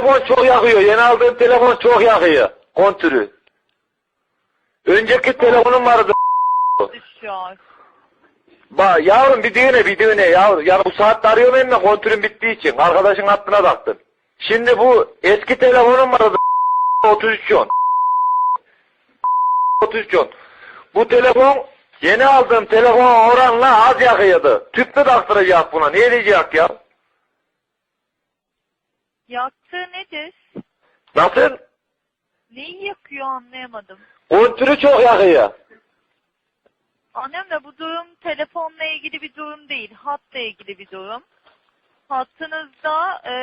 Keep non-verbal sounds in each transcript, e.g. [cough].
telefon çok yakıyor. Yeni aldığım telefon çok yakıyor. Kontürü. Önceki telefonum vardı. Düşüyor. Ba yavrum bir düğüne bir düğüne yavrum. Yani bu saatte arıyorum ben de kontürüm bittiği için. Arkadaşın hattına taktım. Şimdi bu eski telefonum vardı. 33 on. 33 on. Bu telefon yeni aldığım telefon oranla az yakıyordu. Tüp mü taktıracak buna? Ne diyecek ya? Yaktığı nedir? Nasıl? Neyi yakıyor anlayamadım. Kontürü çok yakıyor. Annem de bu durum telefonla ilgili bir durum değil. Hatla ilgili bir durum. Hattınızda e,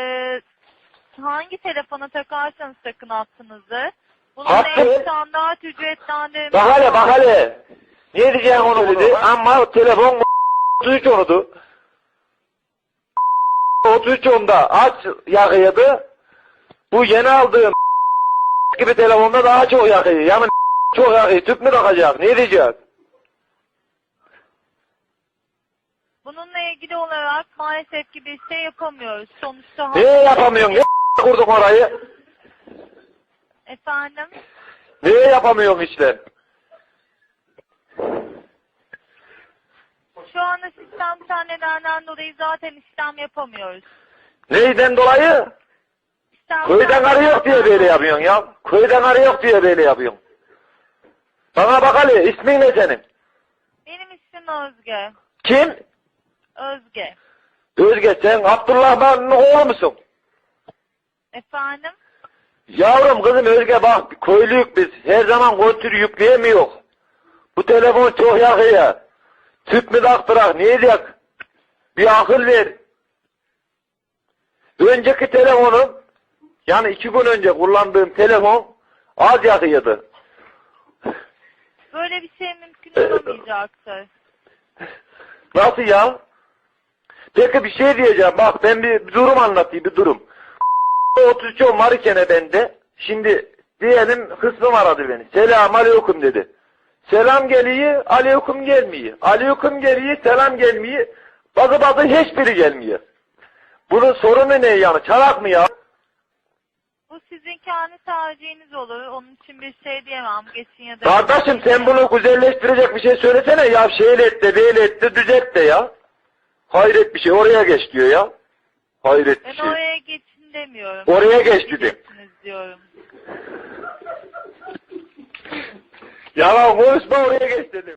hangi telefona takarsanız takın hattınızı. Bunun Hattı- en standart ücretlendirme. Bak hele bak hele. Ne diyeceğim onu dedi ama telefon [laughs] 33 onudu. 33 onda aç yakıyordu. Bu yeni aldığım [laughs] gibi telefonda daha çok yakıyor. Yani [laughs] çok yakıyor. Tüp mü takacak? Ne diyecek? Bununla ilgili olarak maalesef ki bir şey yapamıyoruz. Sonuçta Ne yapamıyorsun? Ne [laughs] kurduk orayı? efendim Ne yapamıyorsun işte? Şu anda sistem nedenlerden dolayı zaten işlem yapamıyoruz. Neyden dolayı? Sistem Köyden arı yok diye böyle yapıyorsun ya. Köyden arı yok diye böyle yapıyorsun. Bana bak Ali, ismin ne senin? Benim ismim Özge. Kim? Özge. Özge sen Abdullah'ın oğlu musun? Efendim? Yavrum kızım Özge bak köylüyük biz. Her zaman kontür yükleyemiyor. Bu telefon çok yakıyor. Tüp mü taktırak ne diyecek? Bir akıl ver. Önceki telefonum yani iki gün önce kullandığım telefon az yakıyordu. Böyle bir şey mümkün olamayacaktır. Nasıl ya? Peki bir şey diyeceğim. Bak ben bir, bir durum anlatayım bir durum. 33 on var bende. Şimdi diyelim hısmım aradı beni. Selam aleyküm dedi. Selam geliyor, aleyküm gelmiyor. Aleyküm geliyor, selam gelmiyor. Bazı bazı hiçbiri gelmiyor. Bunun sorunu ne yani? Çalak mı ya? Bu sizin kendi tercihiniz olur. Onun için bir şey diyemem. Geçin ya da... Kardeşim sen bunu güzelleştirecek bir şey söylesene ya. Şeyle et de, böyle et de, düzelt de ya. Hayret bir şey. Oraya geç diyor ya. Hayret bir Ben şey. oraya geçin demiyorum. Oraya geç dedim. Diyorum. Yalan konuşma oraya geç dedim.